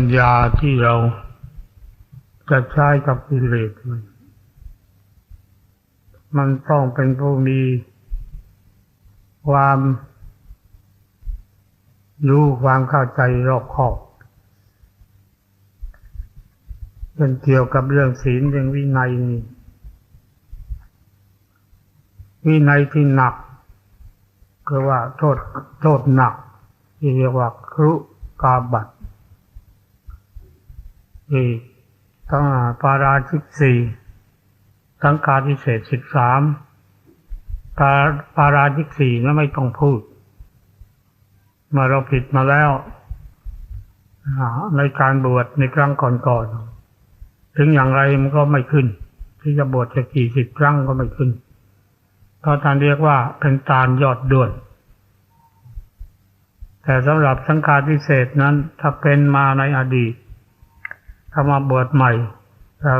ญญาที่เราจะใช้กับกิเลสมันมันต้องเป็นผู้มีความรู้ความเข้าใจรอบคอบเป็นเกี่ยวกับเรื่องศีลเรื่องวินัยนี่วินัยที่หนักก็ว่าโทษโทษหนักที่เรียกว่าครุกาบัต อีกต้องปาราชิกสี่สังฆาทิเศษสิบสามปาปาราชิกสี่นั้นไม่ต้องพูดมื่อเราผิดมาแล้วในการบวชในครั้งก่อนๆถึงอย่างไรมันก็ไม่ขึ้น ที่จะบวชจะกี่สิบครั้งก็ไม่ขึ้นเพราะท่านเรียกว่าเป็นตาลยอดด่วน แต่สำหรับสังฆาทิเศษนั้นถ้าเป็นมาในอดีต ถ้ามาบวชใหม่แต่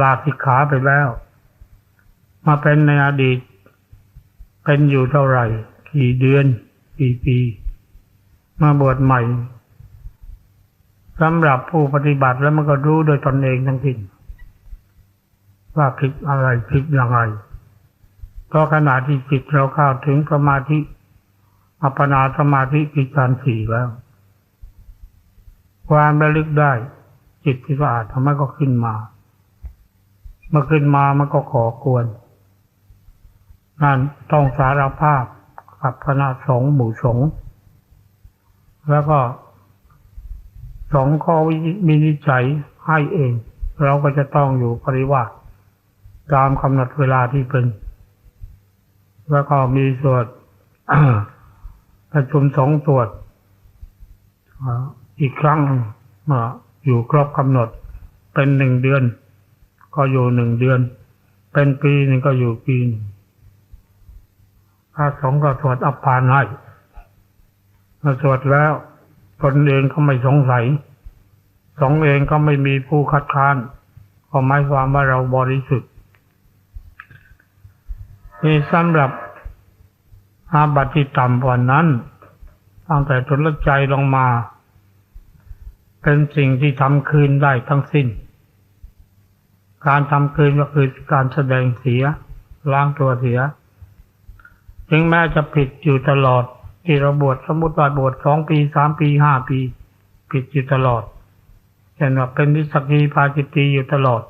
ลาสิกขาไปแล้ว มาเป็นในอดีต เป็นอยู่เท่าไหร่ กี่เดือน กี่ปี มาบวชใหม่สำหรับผู้ปฏิบัติแล้วมันก็รู้โดยตนเองทั้งสิ้นว่าผิดอะไรผิดอย่างไรเพราะขณะที่จิตเราเข้าถึงสมาธิอัปปนาสมาธิกิจารสี่แล้ว ความระลึกได้ จิตที่สะอาดทำไมก็ขึ้นมา เมื่อขึ้นมามันก็ขอควรนั่นต้องสารภาพกับคณะสงฆ์หมู่สงฆ์แล้วก็สองข้อวินิจฉัยให้เอง เราก็จะต้องอยู่ปริวาสตามกำหนดเวลาที่เป็น แล้วก็มีสวดประชุมสองสวดอีกครั้งมา อยู่ครบกำหนด เป็นหนึ่งเดือน ก็อยู่หนึ่งเดือน เป็นปีหนึ่งก็อยู่ปีหนึ่งถ้าสงก็สวดอัปปานให้มาสวดแล้วตนเองก็ไม่สงสัย สองเองก็ไม่มีผู้คัดค้านก็หมายความว่าเราบริสุทธิ์นี่สำหรับอาบัติต่ำกว่านั้นตั้งแต่ทุลใจลงมา เป็นสิ่งที่ทำคืนได้ทั้งสิ้น การทำคืนก็คือการแสดงเสีย ล้างตัวเสีย ถึงแม้จะผิดอยู่ตลอด ที่เราบวชสมมติว่าบวชสองปีสามปีห้าปี ผิดอยู่ตลอดเช่นว่าเป็นนิสกีพาจิตีอยู่ตลอด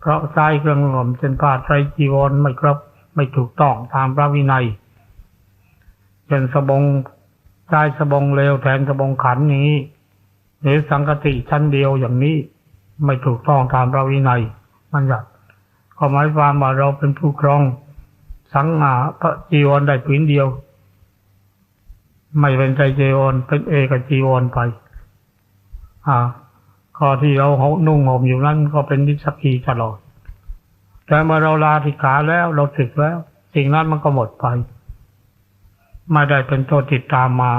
เพราะใช้เครื่องหลอมเช่นผ้าไตรจีวรไม่ครบไม่ถูกต้องตามพระวินัยเช่นสบงใช้สบงเลวแทนสบงขันนี้ หรือสังกติชั้นเดียวอย่างนี้ไม่ถูกต้องตามพระวินัยมันอยากก็หมายความว่าเราเป็นผู้ครอง สังหาพระจีวรได้ผืนเดียว ไม่เป็นใจจีวรเป็นเอกจีวรไป อ่าข้อที่เรานุ่งห่มอยู่นั้นก็เป็นนิสกีตลอดแต่เมื่อเราลาธิขาแล้วเราสึกแล้ว สิ่งนั้นมันก็หมดไป ไม่ได้เป็นโทษติดตามมา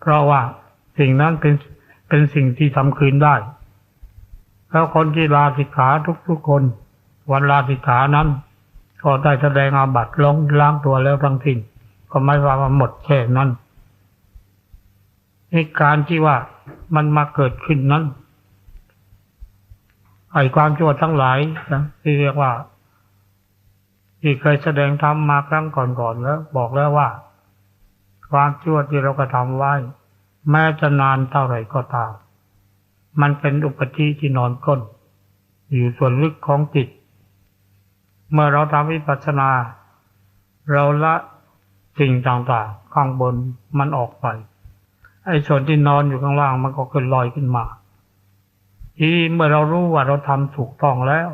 เพราะว่าสิ่งนั้นเป็น เป็นสิ่งที่ทำคืนได้ แล้วคนที่ลาสิกขาทุกๆคน วันลาสิกขานั้น ก็ได้แสดงอาบัตลงล้างตัวแล้วทั้งสิ้นก็ไม่ว่ามันหมดแค่นั้นในการที่ว่ามันมาเกิดขึ้นนั้นไอ้ความชั่วทั้งหลายนะที่เรียกว่า ที่เคยแสดงธรรมมาครั้งก่อนๆแล้ว บอกแล้วว่า ความชั่วที่เรากระทำไว้ แม้จะนานเท่าไหร่ก็ตาม มันเป็นอุปธิที่นอนก้น อยู่ส่วนลึกของจิต เมื่อเราทำวิปัสสนา เราละสิ่งต่างๆ ข้างบนมันออกไป ไอ้ส่วนที่นอนอยู่ข้างล่างมันก็ขึ้นลอยขึ้นมา ที่เมื่อเรารู้ว่าเราทำถูกต้องแล้ว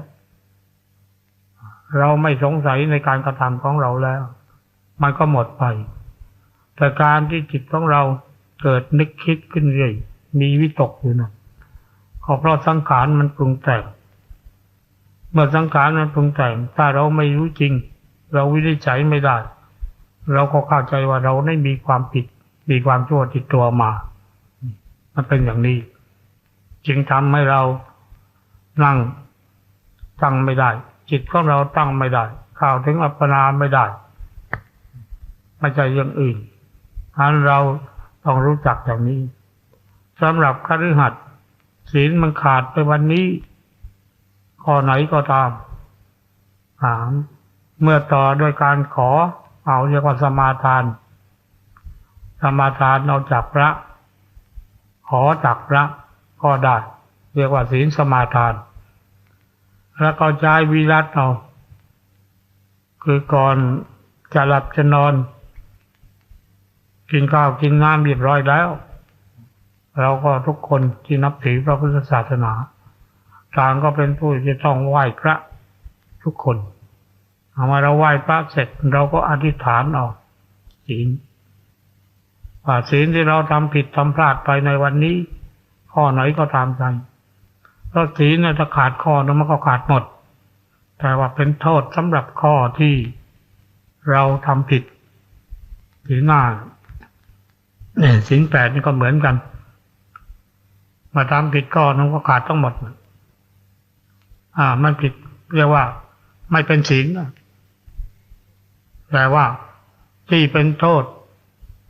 เราไม่สงสัยในการกระทำของเราแล้ว มันก็หมดไป แต่การที่จิตของเรา เกิดนึกคิดขึ้นเรื่อย มีวิตกอยู่นะขอเพราะสังขารมันปรุงแต่ง เมื่อสังขารมันปรุงแต่ง ถ้าเราไม่รู้จริง เราวินิจฉัยไม่ได้ เราก็เข้าใจว่าเราไม่มีความผิด มีความชั่วติดตัวมา มันเป็นอย่างนี้ จึงทำให้เรานั่งตั้งไม่ได้ จิตของเราตั้งไม่ได้ข่าวถึงอัปปนาไม่ได้ ไม่ใช่อย่างอื่นอันเรา ต้องรู้จักอย่างนี้สำหรับคฤหัสถ์ศีลมันขาดไปวันนี้ข้อไหนก็ตามถามเมื่อต่อโดยการขอเอาเรียกว่าสมาทาน สมาทานเอาจากพระ ขอจากพระก็ได้เรียกว่าศีลสมาทาน แล้วก็ใช้วิรัตเอา คือก่อนจะหลับจะนอน กินข้าวกินน้ำเรียบร้อยแล้ว เราก็ทุกคนที่นับถือพระพุทธศาสนาต่างก็เป็นผู้ที่ต้องไหว้พระทุกคนเอามาเราไหว้พระเสร็จเราก็อธิษฐานเอาศีลว่าศีลที่เราทำผิดทำพลาดไปในวันนี้ ข้อไหนก็ตามใจเพราะศีลเนี่ยถ้าขาดข้อนั้นมันก็ขาดหมด แต่ว่าเป็นโทษสำหรับข้อที่เราทำผิดศีลหน้า นี่ยศีลแปดนี่ก็เหมือนกัน มาทำผิดข้อนั้นก็ขาดทั้งหมด อ่า มันผิดเรียกว่า ไม่เป็นศีลแต่ว่าที่เป็นโทษ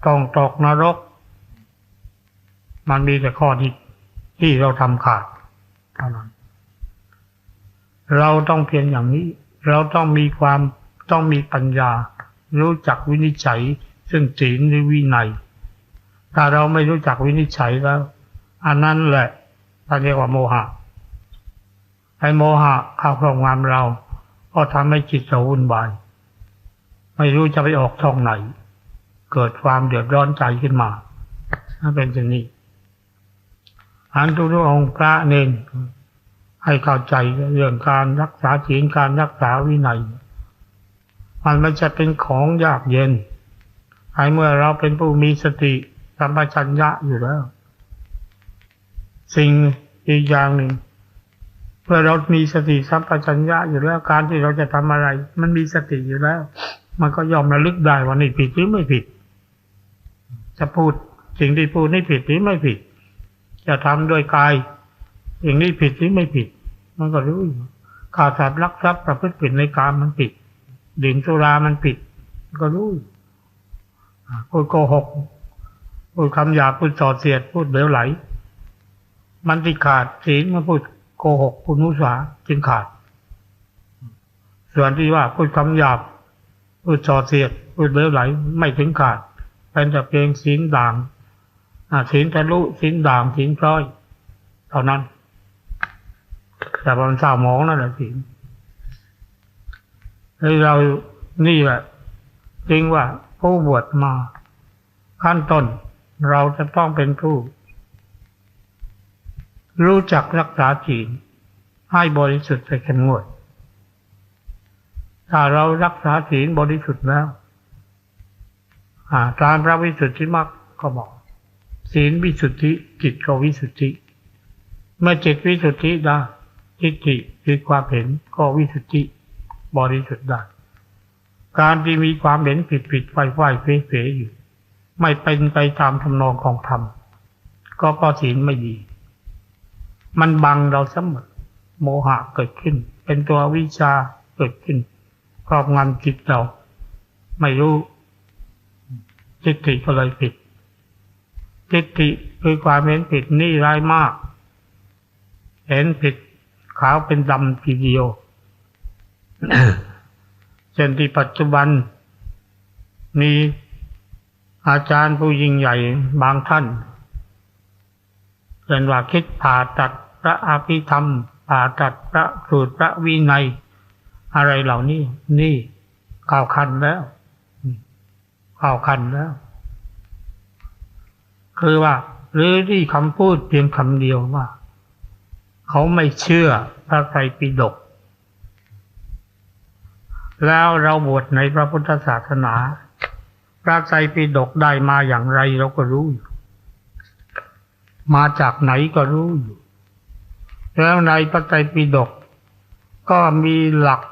ต้องตกนรก มันมีแต่ข้อที่ที่เราทำขาดเท่านั้นเราต้องเพียงอย่างนี้ เราต้องมีความต้องมีปัญญา รู้จักวินิจฉัย ซึ่งศีลหรือวินัย ถ้าเราไม่รู้จักวินิจฉัยแล้ว อันนั้นแหละเราเรียกว่าโมหะไอ้โมหะเข้าครองงำเรา ก็ทำให้จิตเราวุ่นวายไม่รู้จะไปออกช่องไหน เกิดความเดือดร้อนใจขึ้นมาถ้าเป็นเช่นนี้อันทุกองค์พระเนนให้เข้าใจเรื่องการรักษาศีลการรักษาวินัยมันไม่จะเป็นของยากเย็นไอ้เมื่อเราเป็นผู้มีสติ สัมปชัญญะอยู่แล้ว สิ่งอีกอย่างหนึ่งเมื่อเรามีสติสัมปชัญญะอยู่แล้วการที่เราจะทำอะไร มันมีสติอยู่แล้ว มันก็ยอมระลึกได้ว่านี่ผิดหรือไม่ผิด จะพูดสิ่งที่พูดนี่ผิดหรือไม่ผิด จะทำโดยกายสิ่งนี้ผิดหรือไม่ผิด มันก็รู้ขาดสัตว์รักทรัพย์ประพฤติผิดในการมันผิดดื่มสุรามันผิด ก็รู้พูดโกหก พูดคำหยาบพูดสอดเสียด พูดเบลไหล มันที่ขาดศีลมาพูดโกหกพูดมุสาจึงขาด ส่วนที่ว่าพูดคำหยาบ พูดจอเสียด พูดเลือไหล ไม่ถึงขาด เป็นแต่เพียงศีลด่างศีลทะลุศีลด่างศีลพร้อย เท่านั้น แต่มันเศร้าหมองนั่นแหละศีลให้เรานี่แหละจริงว่าผู้บวชมาขั้นต้น เราจะต้องเป็นผู้ รู้จักรักษาศีลให้บริสุทธิ์ใส่เข้มงวด ถ้าเรารักษาศีลบริสุทธิ์แล้วตามพระวิสุทธิมรรคก็บอก ศีลวิสุทธิจิตก็วิสุทธิ เมื่อจิตวิสุทธิได้ทิฏฐิคือความเห็นก็วิสุทธิบริสุทธิ์ได้ การที่มีความเห็นผิดผิดไฟไฟเฟเฟอยู่ ไม่เป็นไปตามทำนองของธรรมก็ก็ศีลไม่ดี มันบังเราเสมอโมหะเกิดขึ้น เป็นตัววิชาเกิดขึ้นครอบงำจิตเรา ไม่รู้จิตติก็เลยผิดจิตติคือความเห็นผิดนี่ร้ายมาก เห็นผิดขาวเป็นดำทีเดียวเช่นที่ปัจจุบันมี อาจารย์ผู้ยิ่งใหญ่บางท่านเช่นว่าคิดผ่าตัดพระอภิธรรม ผ่าตัดพระสูตรพระวินัย อะไรเหล่านี้ นี่ข่าวคันแล้วข่าวคันแล้ว คือว่า หรือที่คำพูดเพียงคำเดียวว่า เขาไม่เชื่อพระไตรปิฎกแล้วเราบวชในพระพุทธศาสนา พระไตรปิฎกได้มาอย่างไรเราก็รู้อยู่ มาจากไหนก็รู้อยู่ แล้วในพระไตรปิฎกก็มีหลัก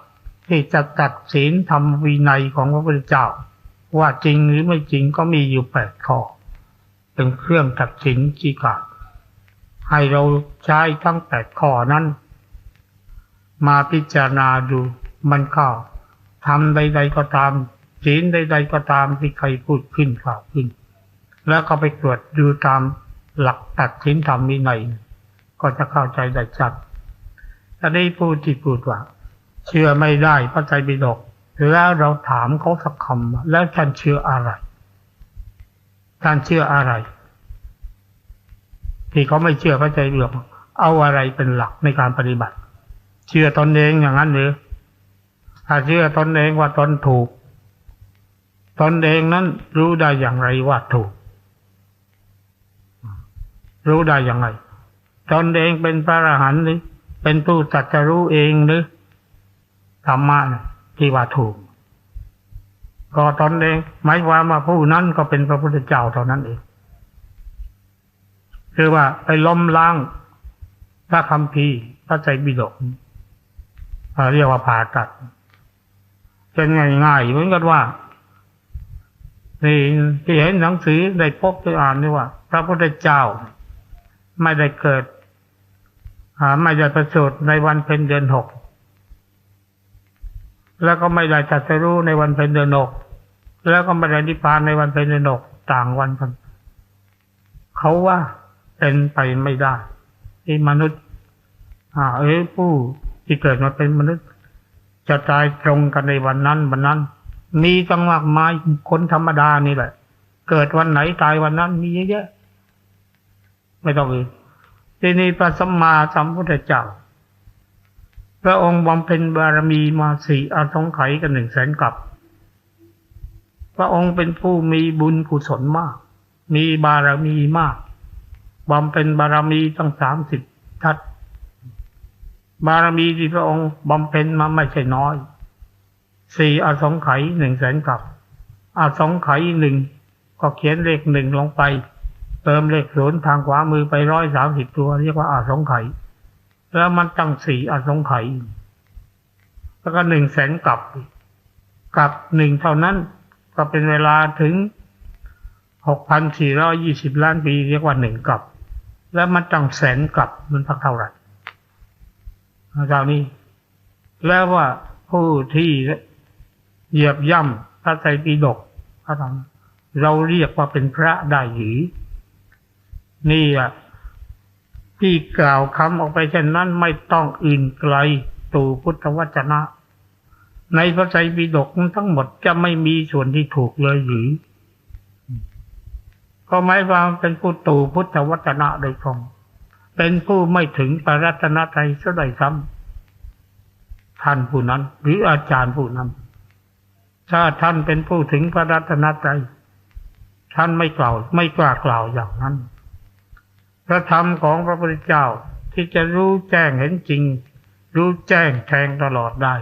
ที่จะตัดสินทำวินัยของพระพุทธเจ้า ว่าจริงหรือไม่จริงก็มีอยู่แปดข้อ เป็นเครื่องตัดสินจีขาดให้เราใช้ทั้งแปดข้อนั้น มาพิจารณาดูมันเข้าทำใด ๆก็ตาม ศีลใด ๆ ก็ตามที่ใครพูดขึ้นข่าวขึ้น แล้วก็ไปตรวจดูตามหลักตัดสินธรรมวินัยก็จะเข้าใจได้ชัดจะได้พูดที่พูดว่า เชื่อไม่ได้พระใจบิดกแล้วเราถามเขาสักคำแล้วท่านเชื่ออะไรท่านเชื่ออะไร ที่เขาไม่เชื่อพระใจบิดกเอาอะไรเป็นหลักในการปฏิบัติ เชื่อตนเองอย่างนั้นหรือถ้าเชื่อตนเองว่าตนถูก ตนเองนั้นรู้ได้อย่างไรว่าถูก รู้ได้อย่างไร ตนเองเป็นพระอรหันต์หรือ เป็นผู้ตัดจะรู้เองหรือธรรมะที่ว่าถูก ก็ตนเองหมายความว่าผู้นั้นก็เป็นพระพุทธเจ้าเท่านั้นเองคือว่าไปล้มล้างพระคำพีพระใจบิดกเรียกว่าผ่าตัดเป็นง่ายๆเหมือนกันว่า นี่ที่เห็นหนังสือได้พบได้อ่านนี่ว่า พระพุทธเจ้า ไม่ได้เกิดไม่ได้ประสูติในวันเพ็ญเดือนหกแล้วก็ไม่ได้จัดรู้ในวันเพ็ญเดือนหกแล้วก็ไม่ได้นิพพานในวันเพ็ญเดือนหกต่างวันกันเขาว่าเป็นไปไม่ได้ที่มนุษย์ อ่า เอ้ผู้ที่เกิดมาเป็นมนุษย์ จะตายตรงกันในวันนั้นวันนั้น มีจังหวะไม้คนธรรมดานี่แหละ เกิดวันไหนตายวันนั้น มีเยอะแยะไม่ต้องอื่นที่นี่พระสัมมาสัมพุทธเจ้าพระองค์บำเพ็ญบารมีมาสี่อาสงไขยกันหนึ่งแสนกับ พระองค์เป็นผู้มีบุญกุศลมาก มีบารมีมากบำเพ็ญบารมีตั้งสามสิบทัศบารมีที่พระองค์บำเพ็ญมาไม่ใช่น้อย สี่อสองไขยหนึ่งแสนกับอสองไขยหนึ่งก็เขียนเลขหนึ่งลงไป เติมเลขศูนย์ทางขวามือไปร้อยสามสิบตัว เรียกว่าอาสงไขยแล้วมันตั้งสี่อสองไขยแล้วก็หนึ่งแสนกับกับหนึ่งเท่านั้นก็เป็นเวลาถึงหกพันสี่ร้อยี่สิบล้านปี เรียกว่าหนึ่งกับ แล้วมันตั้งแสนกับมันพักเท่าไหร่คราวนี้ แล้วว่าผู้ที่ เหยียบย่ำพระไตรปิฎกพระธรรมเราเรียกว่าเป็นพระได้หรือนี่อะที่กล่าวคำออกไปเช่นนั้นไม่ต้องอื่นไกลตู่พุทธวจนะ ในพระไตรปิฎกทั้งหมดจะไม่มีส่วนที่ถูกเลยหรือก็หมายความเป็นผู้ตู่พุทธวจนะโดยตรงเป็นผู้ไม่ถึงปรัตนตรัยเสียใดซ้ำท่านผู้นั้น หรืออาจารย์ผู้นั้น ถ้าท่านเป็นผู้ถึงพระรัตนตรัยท่านไม่กล่าว ไม่กล้ากล่าวอย่างนั้น พระธรรมของพระพุทธเจ้าที่จะรู้แจ้งเห็นจริง รู้แจ้งแทงตลอดได้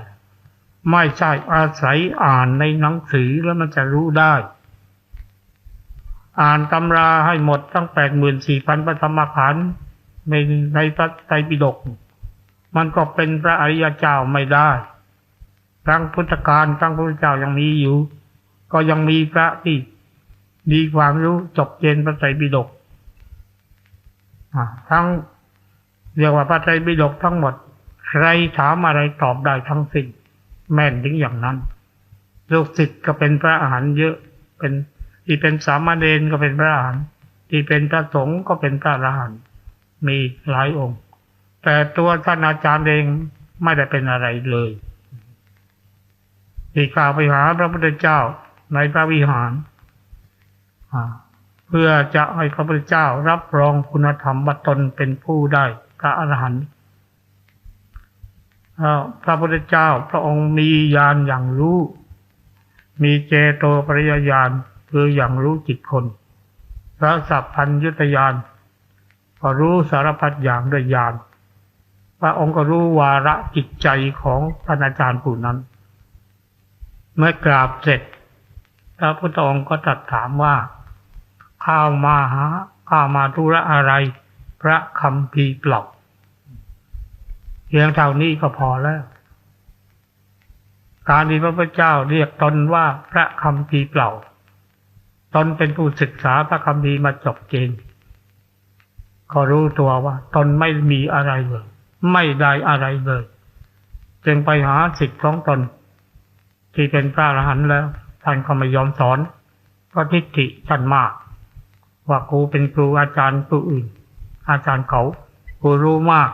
ไม่ใช่อาศัยอ่านในหนังสือแล้วมันจะรู้ได้ อ่านตำราให้หมดทั้งแปดหมื่นสี่พันปฐมขันธ์ในในพระไตรปิฎกมันก็เป็นพระอริยเจ้าไม่ได้ ครั้งพุทธกาลครั้งพระเจ้ายังมีอยู่ ก็ยังมีพระที่มีความรู้จบเจนพระไตรปิฎกทั้งเรียกว่าพระไตรปิฎกทั้งหมด ใครถามอะไรตอบได้ทั้งสิ้นแม่นถึงอย่างนั้นลูกศิษย์ก็เป็นพระอาหารเยอะ เป็นที่เป็นสามเณรก็เป็นพระอาหารที่เป็นพระสงฆ์ก็เป็นพระอรหันต์มีหลายองค์ แต่ตัวท่านอาจารย์เองไม่ได้เป็นอะไรเลย ที่กล่าวไปหาพระพุทธเจ้าในพระวิหาร เพื่อจะให้พระพุทธเจ้ารับรองคุณธรรมบัตนเป็นผู้ได้พระอรหันต์พระพุทธเจ้าพระองค์มีญาณอย่างรู้ มีเจโตปริยญาณคืออย่างรู้จิตคน พระสัพพัญยุตญาณก็รู้สารพัดอย่างด้วยญาณพระองค์ก็รู้วาระจิตใจของท่านอาจารย์ผู้นั้น เมื่อกราบเสร็จ พระพุทธองค์ก็ตรัสถามว่า ข้าวมาหาข้ามาธุระอะไร พระคำพีเปล่าเพียงเท่านี้ก็พอแล้ว การที่พระพุทธเจ้าเรียกตนว่าพระคำพีเปล่าตนเป็นผู้ศึกษาพระคำพีมาจบเกณฑ์ก็รู้ตัวว่า ตนไม่มีอะไรเลย ไม่ได้อะไรเลย จึงไปหาสิทธิ์ของตน ที่เป็นพระอรหันต์แล้ว ท่านก็ไม่ยอมสอนก็ทิฏฐิท่านมาก ว่าครูเป็นครูอาจารย์ผู้อื่น อาจารย์เขาครูรู้มาก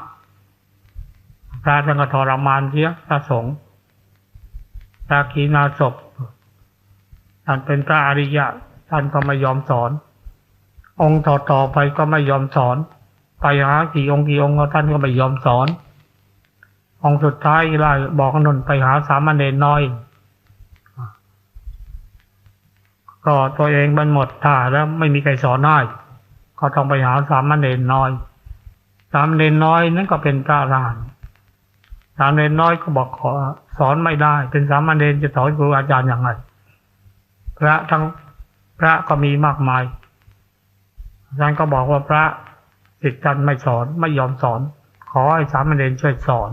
พระท่านก็ทรมานเสียพระสงฆ์พระขีณาศพท่านเป็นพระอริยะ ท่านก็ไม่ยอมสอน องค์ต่อๆไปก็ไม่ยอมสอน ไปหากี่องค์กี่องค์ท่านก็ไม่ยอมสอน องค์สุดท้ายไล่บอกนนไปหาสามเณรน้อย ก็ตัวเองมันหมดท่าแล้วไม่มีใครสอนได้ก็ต้องไปหาสามเณรน้อย สามเณรน้อยนั่นก็เป็นพระอรหันต์สามเณรน้อยก็บอกขอสอนไม่ได้ เป็นสามเณรจะสอนครูอาจารย์อย่างไรพระทั้งพระก็มีมากมายอาจารย์ก็บอกว่าพระสิทธิ์ท่านไม่สอนไม่ยอมสอน ขอให้สามเณรช่วยสอน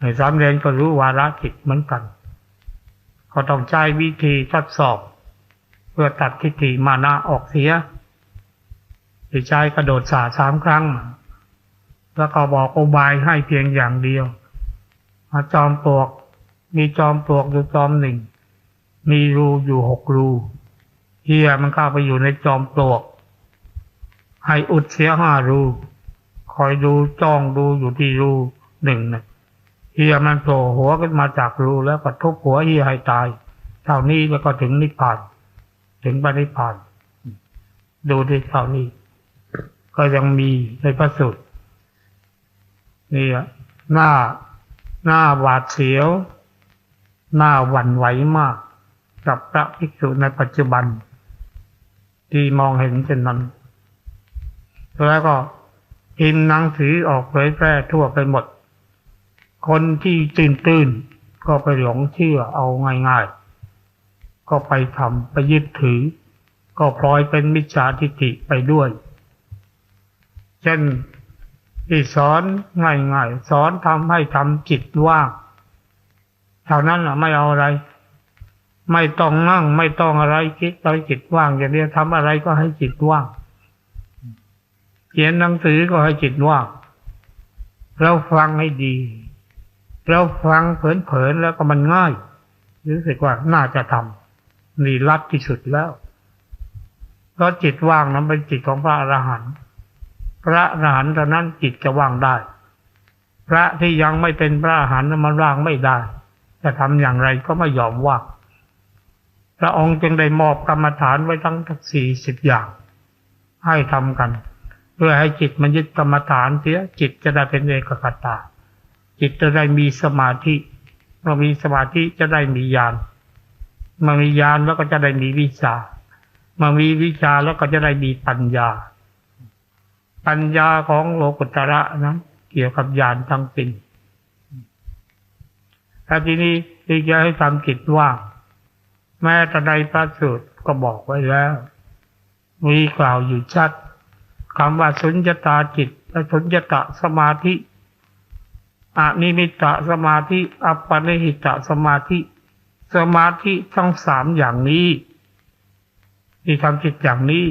ให้สามเณรก็รู้วาระจิตเหมือนกัน ก็ต้องใช้วิธีทดสอบ เพื่อตัดทิฏฐิมานะออกเสียที่ใช้กระโดดสาสามครั้ง แล้วก็บอกอุบายให้เพียงอย่างเดียวมาจอมปลวก มีจอมปลวกอยู่จอมหนึ่ง มีรูอยู่หกรูเฮียมันเข้าไปอยู่ในจอมปลวก ให้อุดเสียห้ารู คอยดูจ้องดูอยู่ที่รูหนึ่งนะ เฮียมันโผล่หัวขึ้นมาจากรูแล้วก็ทุบหัวเฮียให้ตายเท่านี้แล้วก็ถึงนิพพาน ถึงปณิพพาน ดูที่เท่านี้ ก็ยังมีในพระสูตรนี่อะหน้าหน้าหวาดเสียว หน้าหวั่นไหวมาก กับพระภิกษุในปัจจุบัน ที่มองเห็นเช่นนั้น แล้วก็พิมพ์หนังสือออกเผยแพร่ทั่วไปหมด คนที่ตื่นตื่นก็ไปหลงเชื่อเอาง่ายๆ ก็ไปทำไปยึดถือ ก็พลอยเป็นมิจฉาทิฏฐิไปด้วย เช่นที่สอนง่ายๆสอนทำให้ทำจิตว่างเท่านั้นแหะไม่เอาอะไร ไม่ต้องนั่ง ไม่ต้องอะไรคิดเอาจิตว่าง อย่างเดียวทำอะไรก็ให้จิตว่าง เขียนหนังสือก็ให้จิตว่าง เราฟังให้ดี เราฟังเผลนๆแล้วก็มันง่ายรู้สึกว่าน่าจะทำนี่รัดที่สุดแล้วเพราะจิตว่างนั้นเป็นจิตของพระอรหันต์พระอรหันต์เท่านั้นจิตจะว่างได้ พระที่ยังไม่เป็นพระอรหันต์มันว่างไม่ได้ จะทำอย่างไรก็ไม่ยอมว่างพระองค์จึงได้มอบกรรมฐานไว้ทั้งสี่สิบอย่าง ให้ทำกัน เพื่อให้จิตมันยึดกรรมฐานเสียจิตจะได้เป็นเอกคตา จิตจะได้มีสมาธิเมื่อมีสมาธิจะได้มีญาณเมื่อมีญาณแล้วก็จะได้มีวิชาเมื่อมีวิชาแล้วก็จะได้มีปัญญา ปัญญาของโลกุตระนะเกี่ยวกับญาณทั้งสิ้นถ้าทีนี้ที่จะให้ทำจิตว่างแม้แต่ในพระสูตรก็บอกไว้แล้ว มีกล่าวอยู่ชัดคำว่าสุญญตาจิตและสุญญตาสมาธิ อนิมิตะสมาธิอัปปนิหิตะสมาธิ สมาธิทั้งสามอย่างนี้ ที่ทำจิตอย่างนี้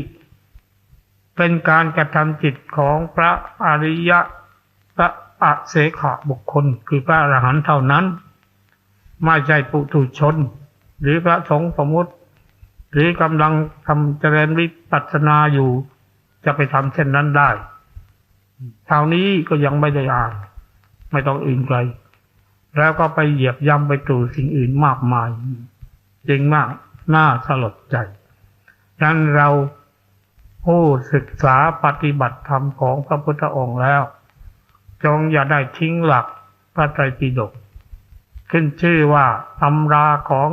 เป็นการกระทำจิตของพระอริยะพระอเสขะบุคคล คือพระอรหันต์เท่านั้น ไม่ใช่ปุถุชน หรือพระสงฆ์สมมติหรือกำลังทำเจริญวิปัสสนาอยู่ จะไปทำเช่นนั้นได้เท่านี้ก็ยังไม่ได้อ่าน ไม่ต้องอื่นไกล แล้วก็ไปเหยียบย่ำไปตู่สิ่งอื่นมากมายจริงมากน่าสลดใจดังนั้นเราผู้ศึกษาปฏิบัติธรรมของพระพุทธองค์แล้ว จงอย่าได้ทิ้งหลักพระไตรปิฎกขึ้นชื่อว่าตำราของ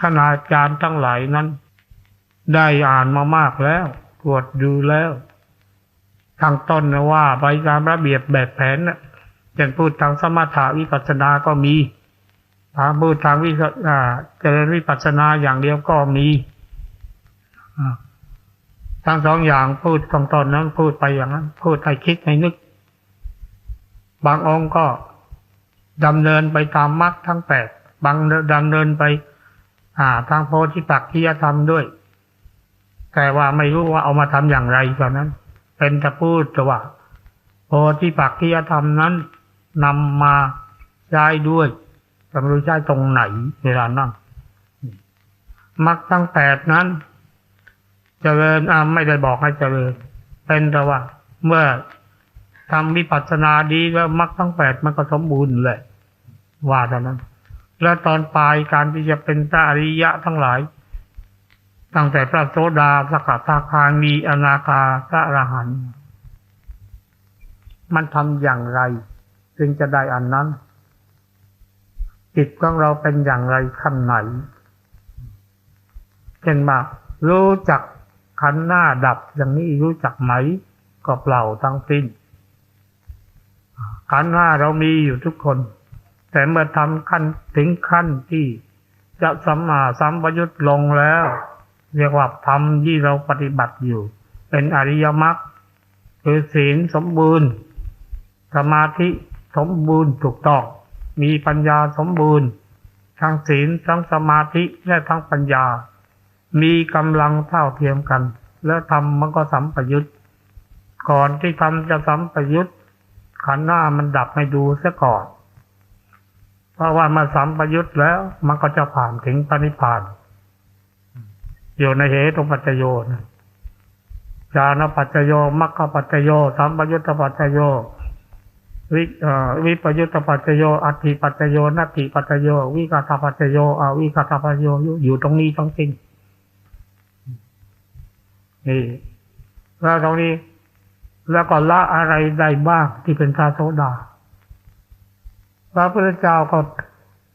คณาจารย์ทั้งหลายนั้น ได้อ่านมามากแล้ว ตรวจดูแล้วทางต้นนะว่าไปตามระเบียบแบบแผนนะ เช่นพูดทางสมถาวิปัสสนาก็มีทางพูดทางวิอ่าเจริญวิปัสสนาอย่างเดียวก็มีทั้งสองอย่างพูดตรงตอนนั้นพูดไปอย่างนั้น พูดให้คิดให้นึก บางองค์ก็ดำเนินไปตามมรรคทั้งแปดบางดำเนินไป อ่า ทางโพธิปักขียธรรมด้วย แต่ว่าไม่รู้ว่าเอามาทำอย่างไรตอนนั้น เป็นแต่พูดแต่ว่าโพธิปักขียธรรมนั้น นำมาใช้ด้วยแต่ไม่รู้ใช้ตรงไหนเวลานั่งมรรคทั้งแปดนั้นเจริญไม่ได้บอกให้เจริญ เป็นแต่ว่า เมื่อทำวิปัสสนาดีแล้วมรรคทั้งแปดมันก็สมบูรณ์แหละว่าเท่านั้น แล้วตอนปลายการที่จะเป็นพระอริยะทั้งหลาย ตั้งแต่พระโสดาสกทาคามีอนาคาพระอรหันต์มันทำอย่างไร จึงจะได้อันนั้น จิตของเราเป็นอย่างไรขั้นไหนเช่นว่ารู้จักขันหน้าดับอย่างนี้รู้จักไหมก็เปล่าทั้งสิ้นขันธ์ห้าเรามีอยู่ทุกคน แต่เมื่อทำขั้นถึงขั้นที่จะสัมมาสัมปยุตลงแล้ว เรียกว่าธรรมที่เราปฏิบัติอยู่ เป็นอริยมรรคคือศีลสมบูรณ์ สมาธิ สมบูรณ์ถูกต้อง มีปัญญาสมบูรณ์ ทั้งศีลทั้งสมาธิและทั้งปัญญา มีกำลังเท่าเทียมกัน แล้วทำมันก็สัมปยุตก่อนที่ทำจะสัมปยุตขันธ์หน้ามันดับให้ดูซะก่อน เพราะว่ามาสัมปยุตแล้วมันก็จะผ่านถึงปณิพานอยู่ในเหตุปัจจโยนะญาณปัจจโยมัคคปัจจโยสัมปยุตตปัจจโย วิวิปยุตตปัจจโย อัติปัจจโย นัตถิปัจจโย วิกาตปัจจโยอวิกาตปัจจโยอยู่อยู่ตรงนี้ทั้งสิ้นนี่แล้วตรงนี้ แล้วก็ละอะไรได้บ้างที่เป็นพระโสดา พระพุทธเจ้าก็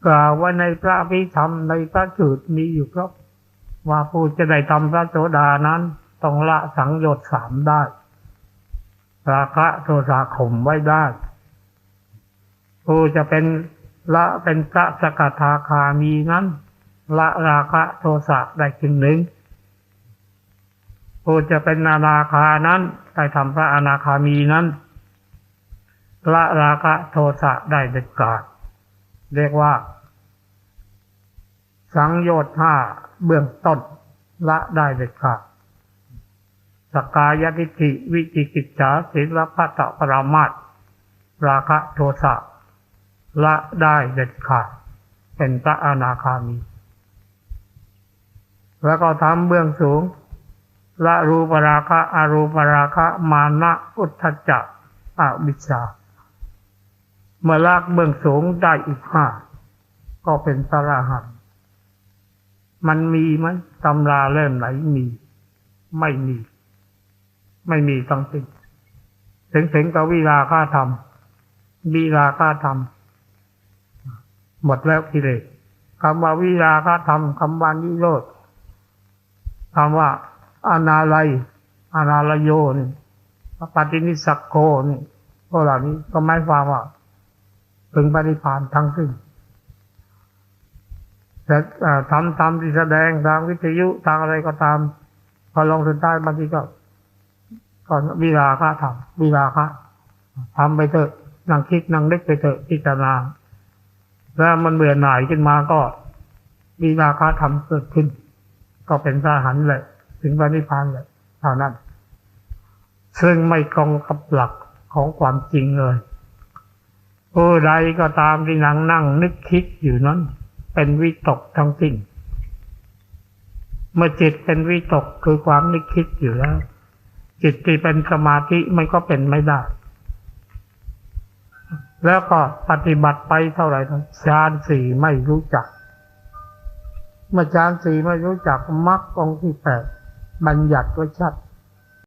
กล่าวว่าในพระพิธรรมในพระสูตรมีอยู่ครับ ว่าผู้จะได้ทำพระโสดานั้นต้องละสังโยชน์สามได้ราคะโทสะข่มไว้ได้ ผู้จะเป็นละเป็นพระสกทาคามีนั้น ละราคะโทสะได้จึงหนึ่งผู้จะเป็นนานาคานั้นได้ทำพระอนาคามีนั้น ละราคะโทสะได้เด็ดขาด เรียกว่า สังโยชน์ห้าเบื้องต้น ละได้เด็ดขาดสกายทิฏฐิวิจิกิจฉาศีลพัตตปรามาตราคะโทสะ ละได้เด็ดขาด เป็นพระอนาคามี แล้วก็ทำเบื้องสูงละรูปราคะอารูปราคะ มานะอุทธจักอวิชชาเมื่อลากเบื้องสูงได้อีกห้าก็เป็นพระอรหันต์มันมีไหมตำราเล่มไหนมี ไม่มี ไม่มีทั้งสิ้นถึงถึงกับวิราค่าธรรมวิราค่าธรรม หมดแล้วกิเลสคำว่าวิราค่าธรรมคำว่านิโรธคำว่าอนาลัยอนาลโยนี่ปฏินิสักโกนี่พวกเหล่านี้ก็ไม่ความว่าถึงปฏิพานทั้งสิ้นแต่ทำตามที่แสดงทางวิทยุทางอะไรก็ตาม พอลงสุดท้ายบางทีก็ก่อนวิราคะทำวิราคะทำไปเถอะนั่งคิดนั่งเล็กไปเถอะพิจารณา แล้วมันเบื่อหน่ายขึ้นมาก็วิราคะทำเกิดขึ้น ก็เป็นสาหันเลย ถึงพระนิพพานเลยเท่านั้น ซึ่งไม่ตรงกับหลักของความจริงเลยผู้ใดก็ตามที่นั่งนั่งนึกคิดอยู่นั้น เป็นวิตกทั้งสิ้นเมื่อจิตเป็นวิตกคือความนึกคิดอยู่แล้ว จิตที่เป็นสมาธิมันก็เป็นไม่ได้ แล้วก็ปฏิบัติไปเท่าไหร่นั้นฌานสี่ไม่รู้จัก เมื่อฌานสี่ไม่รู้จักมรรคองค์ที่แปดบัญญัติไว้ชัด